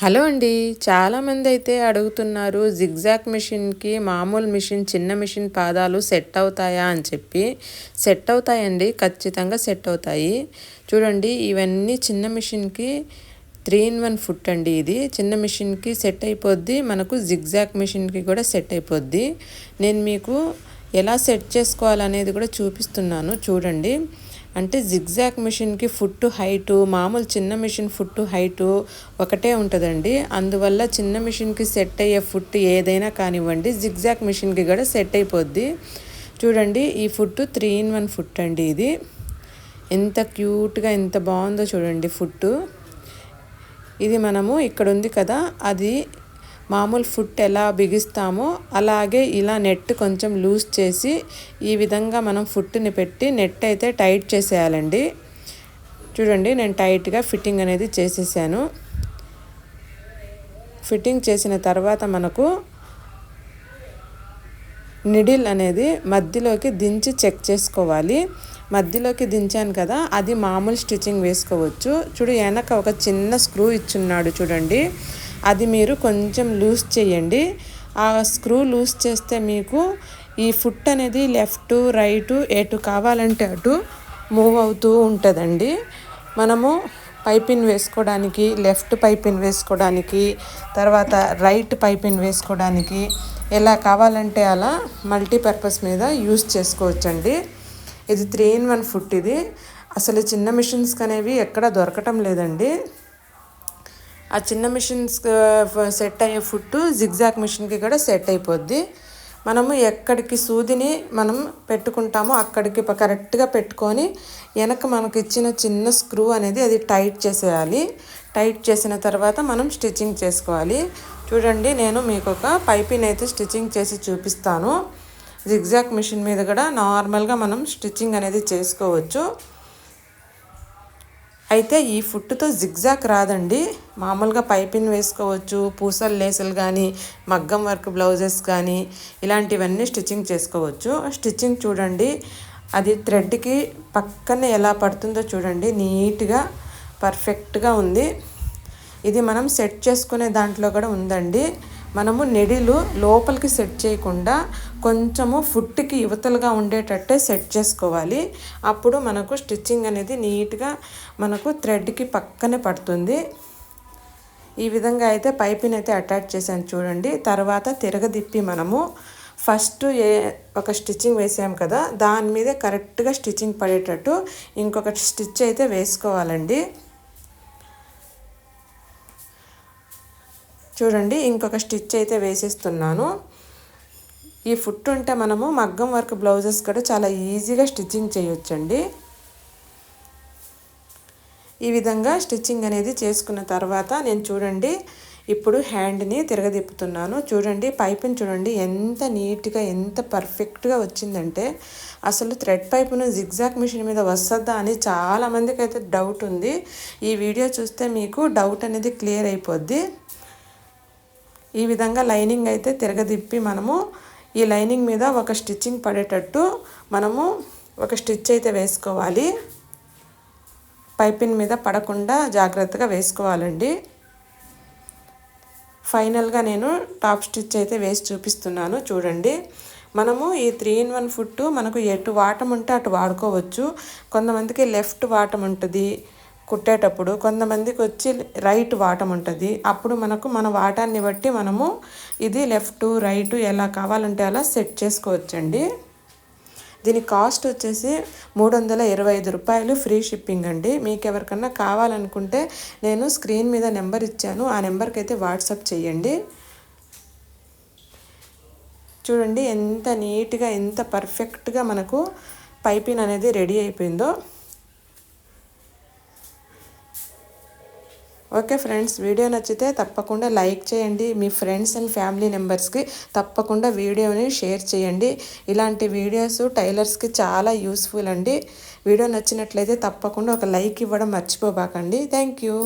Hello అండి. చాలామంది అయితే అడుగుతున్నారు జిగ్జాక్ మిషన్కి మామూలు మిషన్ చిన్న మిషన్ పాదాలు సెట్ అవుతాయా? అని చెప్పి. సెట్ అవుతాయండి ఖచ్చితంగా సెట్ అవుతాయి. చూడండి ఇవన్నీ చిన్న మిషన్కి త్రీ ఇన్ వన్ ఫుట్ అండి ఇది. చిన్న మిషన్కి సెట్ అయిపోద్ది మనకు జిగ్జాక్ మిషన్కి కూడా సెట్ అయిపోద్ది. నేను మీకు ఎలా సెట్ చేసుకోవాలనేది కూడా చూపిస్తున్నాను. చూడండి. అంటే జిగ్జాగ్ మిషన్కి ఫుట్ హైటు మామూలు చిన్న మిషన్ ఫుట్ హైటు ఒకటే ఉంటుందండి. అందువల్ల చిన్న మిషన్కి సెట్ అయ్యే ఫుట్ ఏదైనా కానివ్వండి జిగ్జాగ్ మిషన్కి కూడా సెట్ అయిపోద్ది. చూడండి ఈ foot three in one foot అండి ఇది. ఎంత క్యూట్గా ఎంత బాగుందో చూడండి ఫుట్ ఇది మనము ఇక్కడ ఉంది కదా అది మామూలు ఫుట్ ఎలా బిగిస్తామో అలాగే ఇలా నెట్ కొంచెం లూజ్ చేసి ఈ విధంగా మనం ఫుట్ని పెట్టి నెట్ అయితే టైట్ చేసేయాలండి. చూడండి నేను టైట్గా ఫిట్టింగ్ అనేది చేసేసాను. ఫిట్టింగ్ చేసిన తర్వాత మనకు నిడిల్ అనేది మధ్యలోకి దించి చెక్ చేసుకోవాలి. మధ్యలోకి దించాను కదా అది మామూలు స్టిచ్చింగ్ వేసుకోవచ్చు. చూడు వెనక ఒక చిన్న స్క్రూ ఇచ్చున్నాడు చూడండి. అది మీరు కొంచెం లూజ్ చేయండి. ఆ స్క్రూ లూజ్ చేస్తే మీకు ఈ ఫుట్ అనేది లెఫ్ట్ రైటు ఎటు కావాలంటే అటు మూవ్ అవుతూ ఉంటుందండి. మనము పైపిన్ వేసుకోవడానికి లెఫ్ట్ పైపిన్ వేసుకోవడానికి తర్వాత రైట్ పైపిన్ వేసుకోవడానికి ఎలా కావాలంటే అలా మల్టీపర్పస్ మీద యూస్ చేసుకోవచ్చండి. ఇది త్రీ ఇన్ వన్ ఫుట్ ఇది. అసలు చిన్న మిషన్స్కి అనేవి ఎక్కడ దొరకటం లేదండి. ఆ చిన్న మిషన్స్ సెట్ అయ్యే ఫుట్ జిగ్జాక్ మిషన్కి కూడా సెట్ అయిపోద్ది. మనము ఎక్కడికి సూదిని మనం పెట్టుకుంటామో అక్కడికి కరెక్ట్గా పెట్టుకొని వెనక మనకి ఇచ్చిన చిన్న స్క్రూ అనేది అది టైట్ చేసేయాలి. టైట్ చేసిన తర్వాత మనం స్టిచ్చింగ్ చేసుకోవాలి. చూడండి నేను మీకు ఒక పైపింగ్ అయితే స్టిచ్చింగ్ చేసి చూపిస్తాను. జిగ్జాక్ మిషన్ మీద కూడా నార్మల్గా మనం స్టిచ్చింగ్ అనేది చేసుకోవచ్చు. అయితే ఈ ఫుట్టుతో జిగ్జాక్ రాదండి. మామూలుగా పైపిన్ వేసుకోవచ్చు పూసలు లేసులు కానీ మగ్గం వర్క్ బ్లౌజెస్ కానీ ఇలాంటివన్నీ స్టిచ్చింగ్ చేసుకోవచ్చు. స్టిచ్చింగ్ చూడండి అది థ్రెడ్కి పక్కనే ఎలా పడుతుందో చూడండి. నీట్గా పర్ఫెక్ట్గా ఉంది. ఇది మనం సెట్ చేసుకునే దాంట్లో కూడా ఉందండి. మనము నెడిలు లోపలికి సెట్ చేయకుండా కొంచెము ఫుట్కి యువతలుగా ఉండేటట్టే సెట్ చేసుకోవాలి. అప్పుడు మనకు స్టిచ్చింగ్ అనేది నీట్గా మనకు థ్రెడ్కి పక్కనే పడుతుంది. ఈ విధంగా అయితే పైపిని అయితే అటాచ్ చేశాను చూడండి. తర్వాత తిరగదిప్పి మనము ఫస్ట్ ఏ ఒక స్టిచ్చింగ్ వేసాం కదా దాని మీదే కరెక్ట్గా స్టిచ్చింగ్ పడేటట్టు ఇంకొక స్టిచ్ అయితే వేసుకోవాలండి. చూడండి ఇంకొక స్టిచ్ అయితే వేసేస్తున్నాను. ఈ ఫుట్ ఉంటే మనము మగ్గం వర్క్ బ్లౌజెస్ కూడా చాలా ఈజీగా స్టిచ్చింగ్ చేయొచ్చండి. ఈ విధంగా స్టిచ్చింగ్ అనేది చేసుకున్న తర్వాత నేను చూడండి ఇప్పుడు హ్యాండ్ని తిరగదిప్పుతున్నాను చూడండి పైపుని చూడండి ఎంత నీట్గా ఎంత పర్ఫెక్ట్గా వచ్చిందంటే అసలు థ్రెడ్ పైపును జిగ్జాక్ మిషన్ మీద వస్తుందా అని చాలామందికి అయితే డౌట్ ఉంది. ఈ వీడియో చూస్తే మీకు డౌట్ అనేది క్లియర్ అయిపోద్ది. ఈ విధంగా లైనింగ్ అయితే తిరగదిప్పి మనము ఈ లైనింగ్ మీద ఒక స్టిచ్చింగ్ పడేటట్టు మనము ఒక స్టిచ్ అయితే వేసుకోవాలి. పైపిన్ మీద పడకుండా జాగ్రత్తగా వేసుకోవాలండి. ఫైనల్గా నేను టాప్ స్టిచ్ అయితే వేసి చూపిస్తున్నాను చూడండి. మనము ఈ త్రీ ఇన్ వన్ ఫుట్ మనకు ఎటు వాటం ఉంటే అటు వాడుకోవచ్చు. కొంతమందికి లెఫ్ట్ వాటం ఉంటుంది కుట్టేటప్పుడు కొంతమందికి వచ్చి రైట్ వాటం ఉంటుంది. అప్పుడు మనకు మన వాటాన్ని బట్టి మనము ఇది లెఫ్ట్ రైట్ ఎలా కావాలంటే అలా సెట్ చేసుకోవచ్చండి. దీని కాస్ట్ వచ్చేసి మూడు వందల ఇరవై ఐదు రూపాయలు ఫ్రీ షిప్పింగ్ అండి. మీకు ఎవరికన్నా కావాలనుకుంటే నేను స్క్రీన్ మీద నెంబర్ ఇచ్చాను. ఆ నెంబర్కి అయితే వాట్సాప్ చేయండి. చూడండి ఎంత నీట్గా ఎంత పర్ఫెక్ట్గా మనకు పైపింగ్ అనేది రెడీ అయిపోయిందో. ఓకే ఫ్రెండ్స్ వీడియో నచ్చితే తప్పకుండా లైక్ చేయండి. మీ ఫ్రెండ్స్ అండ్ ఫ్యామిలీ మెంబర్స్కి తప్పకుండా వీడియోని షేర్ చేయండి. ఇలాంటి వీడియోస్ టైలర్స్కి చాలా యూస్ఫుల్ అండి. వీడియో నచ్చినట్లయితే తప్పకుండా ఒక లైక్ ఇవ్వడం మర్చిపోబాకండి. Thank you.